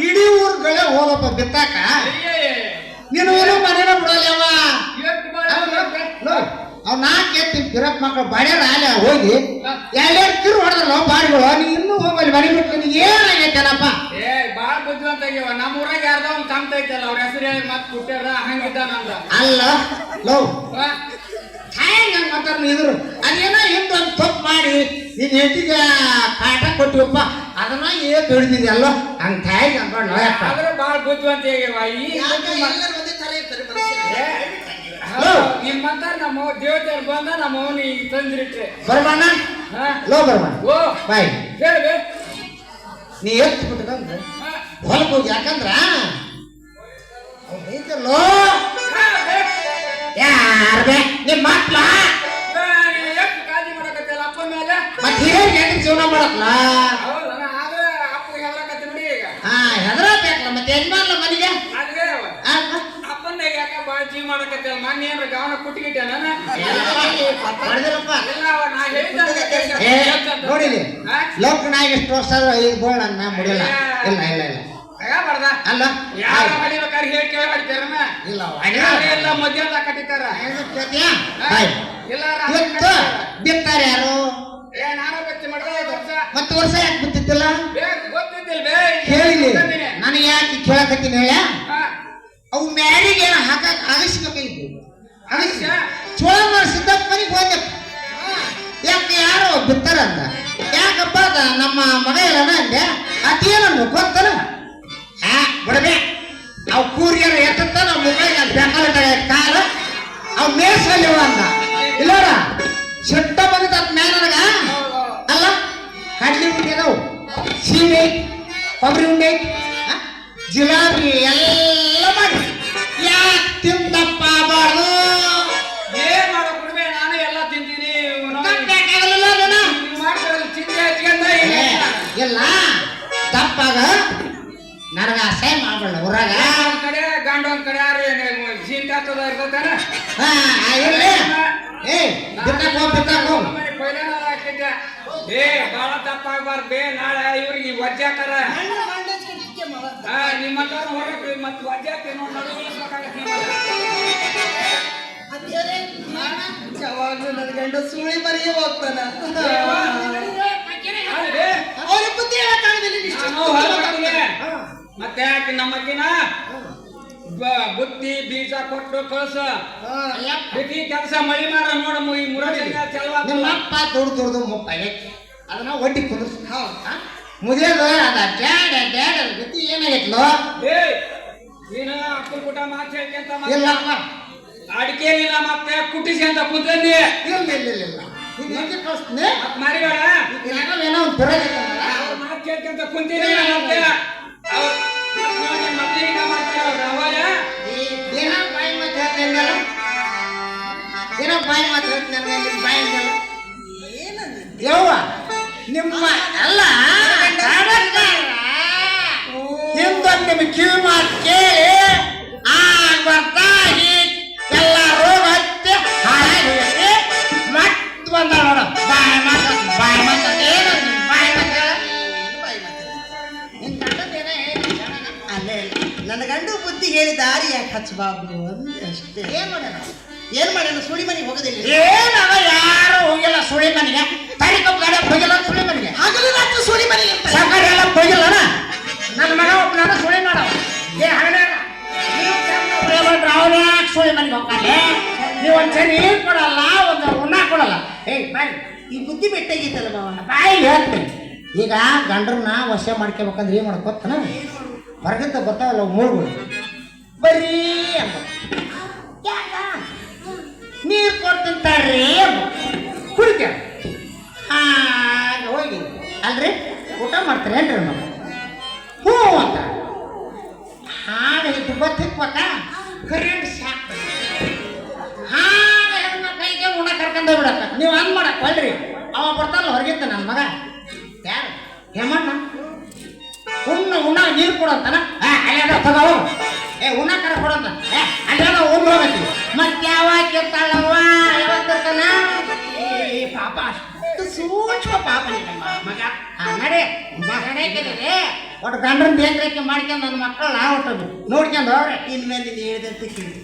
ಇಡೀ ಊರ್ಗಳೇ ಹೋಗಪ್ಪ ಬಿತ್ತಾಕ ನೀನು ಏನೋ ಮನೇನ ಬಿಡಲ್ಲವ ಅವ ನಾಲ್ಕು ಎತ್ತಿ ಬಿರಪ್ ಮಕ್ಕಳು ಬಡ್ಯಾರ ಆಲೆ ಹೋಗಿ ಎಲ್ಲೆರಡು ತಿರು ಹೊಡೆದ್ರಲ್ಲ ಬಾಡಿಗಳು ನೀ ಇನ್ನೂ ಹೋಗಲ್ಲಿ ಮನೆ ಬಿಟ್ಟು ನೀ ಏನಾಗೈತೇನಪ್ಪ ಏ ಬಾಳ ಬುದ್ಧಿವಂತ ಆಗ್ಯಾವ ನಮ್ಮ ಅವ್ರ ಹೆಸರು ಹೇಳಿ ಮತ್ ಕೊಟ್ಟಾರ ಹಂಗಿದ್ದ ನಂದ ಅಲ್ಲ ಲವ್ ಹ್ಯಾಂಗ ಹೆಂಗ ಮಾತಾಡ ಇದ್ರು ಅದೇನೋ ಹಿಂದೊಂದು ತಪ್ಪು ಮಾಡಿ ನಿನ್ನ ಹೆಂಡತಿಗೆ ಕಾಟ ಕೊಟ್ಟಿವಪ್ಪ ಅದನ್ನ ಏ ತಿಳಿದಿದೆ ಅಲ್ಲೋ? ಹಂಗ ತಾಯಿಗೆ ಅನ್ಕೊಂಡು ಆದ್ರೆ ಬಾಳ ಬುದ್ಧಿವಂತ ಹೇಗಿರುವ ಈ ನಿಮ್ಮಂತ ನಮ್ಮ ದೇವತೆಯರು ಬಂದ ನಮ್ಮ ಅವನು ಈಗ ತಂದಿಟ್ರೆ ಬರ್ಬಣ್ಣ ಹಾ. ಲೋ ಬರ್ಬಣ್ಣ ಓ ಬಾಯ್. ಹೇಳ್ಬೆ. ನೀ ಎತ್ತು ಬಿಟ್ಟದಂದ್ರೆ ಹಾ. ಹೊಲಕ್ಕೆ ಹೋಗಿ ಯಾಕಂದ್ರ? ಐತಲ್ಲೋ ಬೇ. ನಿಮ್ಮ ಮಕ್ಳ? ಕಾಳಜಿ ಮಾಡಕತ್ತಿಲ್ಲ ಅಪ್ಪ ಮೇಲೆ? ಮತ್ ಹಿರಿಯರಿಗೆ ಜೀವನ ಮಾಡಕ್ಲ ಹೌದನ ಆದ್ರೆ ಅಪ್ಪಗೆ ಹೆದರಕತ್ತಿ ನೋಡಿ ಈಗ ಹಾ ಹೆದರಬೇಕಲ್ಲ ಮತ್ತೆ ಯಜಮಾನ್ಲ ಮನೆಗೆ ಆದ್ರೆ ಆ, ಅಪ್ಪನ ಯಾಕ ಬಾಳ ಜೀವ ಮಾಡಕತ್ತಿಲ್ಲ ಮೊನ್ನೆ ಏನ್ರ ಗವನ ಕುಟ್ಟಿಗಿಟ್ಟೆ ನಾನು ಹೊಡ್ದಿರಪ್ಪ. ಇಲ್ಲ ಅವ ನಾ ಹೇಳಿದ್ದಂಗೆ ಕೆಲ್ಸ ಏ ಮನೆಗೆ? ನೋಡಿಲಿ? ಲೋಕನಾಗ ಎಷ್ಟು ವರ್ಷ ಆದ್ರೂ ಐದು ಬೋಳ ಅನ್ನ ಮುಡಿಲ್ಲ ಇಲ್ಲ ಇಲ್ಲ ಇಲ್ಲ. ಅಲ್ಲ ಇಲ್ಲ ಮಧ್ಯಾಹ್ನ ಕಟ್ಟಿತಾರ ಬಿತ್ತಾರೆ ಯಾರು? ಮತ್ತೆ ವರ್ಷ ಯಾಕೆ ಬಿತ್ತಿತ್ತಿಲ್ಲ ಬೇಗ ಗೊತ್ತಿದ್ದಿಲ್ಲ ಬೇ ಹೇಳಿಲಿ ಬಂದಿನಿ. ನನಗೆ ಯಾಕೆ ಕೇಳಕತ್ತೀನಿ ಹೇಳ. ಅವು ಮ್ಯಾರಿಗೆ ಹಾಕಕ್ ಅಗಸ್ಬೇಕಾಗಿತ್ತು ಅಗಸ್? ಚೋಳ ಸಿದ್ದಪ್ಪನಿಗೆ ಹೋದೆ. ಯಾಕೆ ಯಾರು ಬಿತ್ತಾರ ಅಂತ ಯಾಕಪ್ಪ ಅದ ನಮ್ಮ ಮಗ ಇಲ್ಲನ ಅಂದೆ. ಅದೇನನ್ನು ಗೊತ್ತಲ್ಲ ಹಾ ಬಿಡಬೇ. ಅವು ಕೂರಿಯರು ಎತ್ತ ನಮ್ಮ ಮಗ ಬೇಕಾದ ಕಾಲ. ಅವ್ ಮೇಸಲ್ಲಿ ಅಂದ. ಇಲ್ಲ ಸೆಟ್ಟ ಬಂದಿದ್ದ ಮ್ಯಾಲ ನನಗ. ಅಲ್ಲ ಕಡ್ಲಿ ಉಂಡೆ ಅದಾವು. ಸೀಮೆ ಕೊಬ್ಬರಿ ಉಂಡೆ ಜಿಲಾಬಿ ಎಲ್ಲ ಮಾಡಿ. ಯಾಕೆ ತಿಂದಪ್ಪ ಬಾರ್ದು ಏನ್ ಬಿಡ್ಬೇ ನಾನು ಎಲ್ಲ ತಿಂತೀನಿ. ಬೇಕಾಗಲಿಲ್ಲ ಅದನ್ನ. ನೀವು ಚಿಂತೆ ಹಚ್ಕೊಂಡ ಇಲ್ಲ ಇಲ್ಲ. ತಪ್ಪಾಗ ನನಗ ಅಸಹ್ಯ ಮಾಡಬೇಡ ಊರಾಗ ಒಂದ್ ಕಡೆ ಗಂಡ ಒಂದ್ ಕಡೆ ಯಾರು ಜೀನ್ ತಾತದ ಇರ್ತತಾನ ಹಾ ಇರ್ಲಿ. ಏ ಬಿತ್ತಕ್ ಹೋಗ್ ಬಿತ್ತಕ್. ಹೋಗ್ ಏ ಬಾಳ ತಪ್ಪಾಗ್ಬಾರ್ದು ಬೇ ನಾಳೆ ಇವ್ರಿಗೆ ವಜ್ಜಾಕರ. ನಿಮ್ಮಂತವ್ರು ಹೊರಗೆ ಮತ್ತೆ ವಜ್ಜಾಕಿ ಯಾವಾಗ್ಲೂ ನನ್ನ ಗಂಡ ಸುಳಿ ಮರಿಯ ಹೋಗ್ತಾನ? ಅವ್ರ ಬುದ್ಧಿ ಮತ್ತೆ ಯಾಕೆ ನಮ್ಮಕ್ಕಿನ ಬುದ್ಧಿ ಬೀಜ ಕೊಟ್ಟು ಕಳ್ಸ? ಬಿಗಿ ಕೆಲಸ ಮಳಿ ಮಾರ ನೋಡಮ್ಮ ಈ ಮುರಳಿ. ಚಲವಾಗ್ತದ. ನಿಮ್ಮಪ್ಪ ದುಡ್ದು ದುಡ್ದು ಮುಪ್ಪಾಗೆ ಅದನ್ನ ಒಡ್ಡಿ ಕುಂದ್ರಸ್. ಮುದಿಯೋದು ಅದ ಡ್ಯಾಡ ಡ್ಯಾಡ ಗತಿ ಏನಾಗೈತ್ಲೋ? ಏ ನೀನು ಅಪ್ಪನ ಕೂಟ ಮಾತು ಹೇಳ್ಕೊಂತ ಇಲ್ಲಪ್ಪ ಅಡಿಕೆ ಇಲ್ಲ ಮತ್ತೆ ಕುಟ್ಟಿಸಿ ಅಂತ ಕುಂತಂದಿ ಇಲ್ಲ ಇಲ್ಲ ಇಲ್ಲ ಇಲ್ಲ. ಹೆಂಗೆ ಕಳಿಸ್ತೀನಿ? ಮಾಡಿಬೇಡ ಏನೋ ಒಂದು ಬರೋದೈತಲ್ಲ ಅವ್ರ ಮಾತು ಕೇಳ್ಕೊಂತ ಕುಂತೀನಿ ಮತ್ತೆ. ಏನೋ ಬಾಯಿ ಮಾತು ಹೇಳ್ತೀನಿ ಏನೋ ಬಾಯಿ ಮಾತು ಹೇಳ್ತೀನಿ ನಿಮ್ಮ ಬಾಯಿ ಅಂದಲ್ಲ. ಯವ್ವ ನಿಮ್ಮ ಅಲ್ಲ ಹಿಂದೊಂದು ನಿಮ್ಮ ಕಿವಿ ಮಾತು ಕೇಳಿ ಆಗ ಬರ್ತಾ ಎಲ್ಲ ರೋಗ ಹತ್ತಿ ಹಾಳಾಗಿ ಹೋಗೈತಿ ಮತ್ ಬಂದ ನೋಡ. ಬಾಯಿ ಮಾತು ಬಾಯಿ ಮಾತು ಏನು ಬಾಯಿ ಮಾತು? ಅಲ್ಲೇ ನನ್ನ ಗಂಡು ಬುದ್ಧಿ ಹೇಳಿ ದಾರಿ ಯಾಕೆ ಹಚ್ಚಬಾರ್ದು ಅಂತ ಅಷ್ಟೇ. ಏನ್ ಮಾಡ್ಯಾನ? ಏನ್ ಮಾಡ್ಯಾನ ಸುಳಿ ಮನೆಗೆ ಹೋಗೋದಿಲ್ಲ. ಏನವ ಯಾರು ಹೋಗಿಲ್ಲ ಸುಳಿ ಮನೆಗೆ. ಗಾಡಿ ಹೋಗಿಲ್ಲ ಸುಳಿ ಮನೆಗೆ. ಹಗಲು ರಾತ್ರಿ ಸುಳಿ ಮನೆಗೆ ಅಂತ. ನೀವು ಒಂದು ಸರಿ ಕೊಡಲ್ಲ ಒಂದು ಉನ್ನ ಕೊಡಲ್ಲ. ಏ ಬಾಯ್. ಈ ಬುದ್ಧಿ ಬೆಟ್ಟಾಗಿತ್ತಲ್ಲ ಮಾವ. ಬಾಯಿ ಹೇಳ್ತೀನಿ. ಈಗ ಗಂಡ್ರನ್ನ ವಶ ಮಾಡ್ಕೋಬೇಕಂದ್ರೆ ಏನು ಮಾಡ್ಕೊತಾನ ಹೊರಗಿಂದ ಬರ್ತಾವಲ್ಲ ಮೂರುಗಳು ಬರೀ ಅಂತ ಯಾಕ? ನೀರು ತಡ್ರಿ ಅಂಬ ಹಾಗ ಹೋಗಿ. ಅಲ್ರಿ? ಊಟ ಮಾಡ್ತಾರೇನ್ರಿ ನಮ್ಮ ಹ್ಞೂ ಅಂತ. ಹಾಗೆ ತುಂಬ ತಿಕ್ಬೇಕ ಕರೆಂಟ್ ಸಾಕು ಒಳ್ರಿ ಅವ ಬರ್ತಾನ ಹೊರಗಿದ್ದ ನನ್ನ ಮಗ. ಯಾರು? ಹೇಮಣ್ಣ. ಉಣ್ಣ ಉಣ್ಣ ನೀರು ಕೊಡಂತಾನ? ಏ ಅಲ್ಲೇದ ತಗೋ ಏ ಉಣ್ಣ ಕರ ಕೊಡಂತ. ಏ ಅಲ್ಲೇದ ಉಣ್ಣು ಹೋಗತ್ತಿ ಮತ್ತೆ ಯಾವಾಗ ಕೆತ್ತಾಳವ್ವ ಯಾವತ್ತಿರ್ತಾನ ಈ ಪಾಪ ಅಷ್ಟು ಸೂಕ್ಷ್ಮ ಪಾಪ ನಿಮ್ಮ ಮಗ. ನಡೆ. ನಡೆ ಒಟ್ಟು ಗಂಡನ ದೇಖರೇಖೆ ಮಾಡ್ಕೊಂಡು ನನ್ನ ಮಕ್ಕಳು ನಾ ಒಟ್ಟು ನೋಡ್ಕೊಂಡು ಅವ್ರೆ ಇನ್ಮೇಲೆ ಹೇಳಿದಂತೆ ಕೇಳಿ.